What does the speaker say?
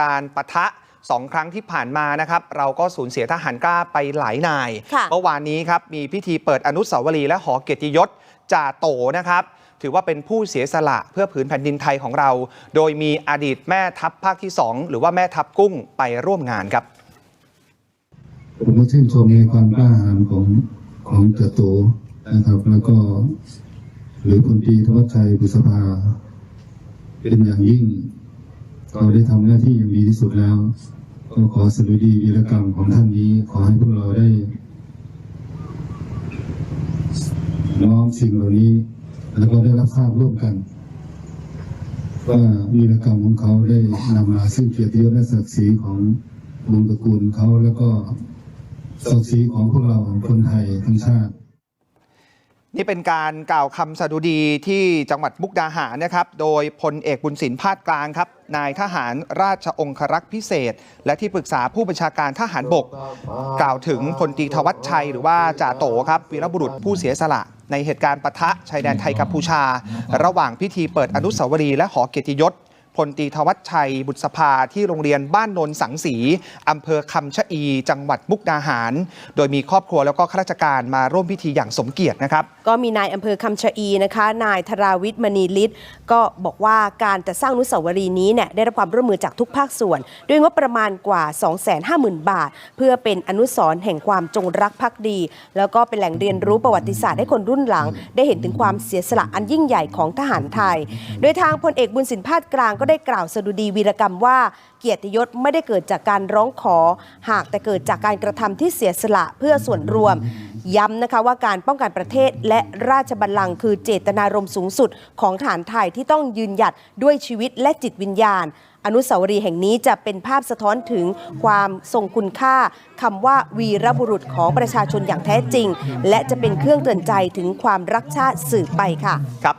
การปะทะสองครั้งที่ผ่านมานะครับ เราก็สูญเสียทหารกล้าไปหลายนายค่ะเมื่อวานนี้ครับ มีพิธีเปิดอนุสาวรีย์และหอเกียรติยศจ่าโตนะครับ ถือว่าเป็นผู้เสียสละเพื่อผืนแผ่นดินไทยของเรา โดยมีอดีตแม่ทัพภาคที่ 2 หรือว่าแม่ทัพกุ้งไปร่วมงานครับ ผมก็ชื่นชมในความกล้าหาญของของเจ้าโตนะครับแล้วก็ หรือพลตรีธวัชชัยบุษภาเป็นอย่างยิ่ง เขาได้ทำหน้าที่อย่างดีที่สุดแล้วก็ขอสดุดีวีรกรรมของท่านนี้ ขอให้พวกเราได้น้อมสิ่งเหล่านี้ แล้วก็ได้รับทราบร่วมกันว่าวีรกรรมของเขาได้นำมาซึ่งเกียรติยศและศักดิ์ศรีของวงตระกูลเขาแล้วก็ศักดิ์ศรีของพวกเราคนไทยทั้งชาติ นี่เป็นการกล่าวคำสดุดีที่จังหวัดมุกดาหารนะครับ โดยพลเอกบุญสินพาดกลางครับ นายทหารราชองครักษ์พิเศษ และที่ปรึกษาผู้บัญชาการทหารบก กล่าวถึงพลตรีธวัชชัยหรือว่าจ่าโตครับวีรบุรุษผู้เสียสละ ในเหตุการณ์ปะทะชายแดนไทยกัมพูชา ระหว่างพิธีเปิดอนุสาวรีย์และหอเกียรติยศ พลตีธวัชชัยบุษภาที่โรงเรียนบ้านนนสังสีอำเภอคำชะอี จังหวัดมุกดาหาร โดยมีครอบครัวแล้วก็ข้าราชการมาร่วมพิธีอย่างสมเกียรตินะครับ ก็มีนายอำเภอคำชะอีนะคะ นายธราวิทย์มณีฤทธิ์ก็บอกว่าการจะสร้างนุสาวรีย์นี้เนี่ยได้รับความร่วมมือจากทุกภาคส่วน ด้วยงบประมาณกว่า 250,000 บาท เพื่อเป็นอนุสรณ์แห่งความจงรักภักดี แล้วก็เป็นแหล่งเรียนรู้ประวัติศาสตร์ให้คนรุ่นหลัง ได้เห็นถึงความเสียสละอันยิ่งใหญ่ของทหารไทย โดยทางพลเอกบุญสินพาดกลางก็ได้กล่าวสดุดีวีรกรรมว่า เกียรติยศไม่ได้เกิดจากการร้องขอ หากแต่เกิดจากการกระทำที่เสียสละเพื่อส่วนรวม ย้ำนะคะว่าการป้องกันประเทศและราชบัลลังก์คือเจตนารมณ์สูงสุดของฐานไทยที่ต้องยืนหยัดด้วยชีวิตและจิตวิญญาณอนุสาวรีย์แห่งนี้จะเป็นภาพสะท้อนถึงความทรงคุณค่าคำว่าวีรบุรุษของประชาชนอย่างแท้จริง และจะเป็นเครื่องเตือนใจถึงความรักชาติสืบไปค่ะ ครับ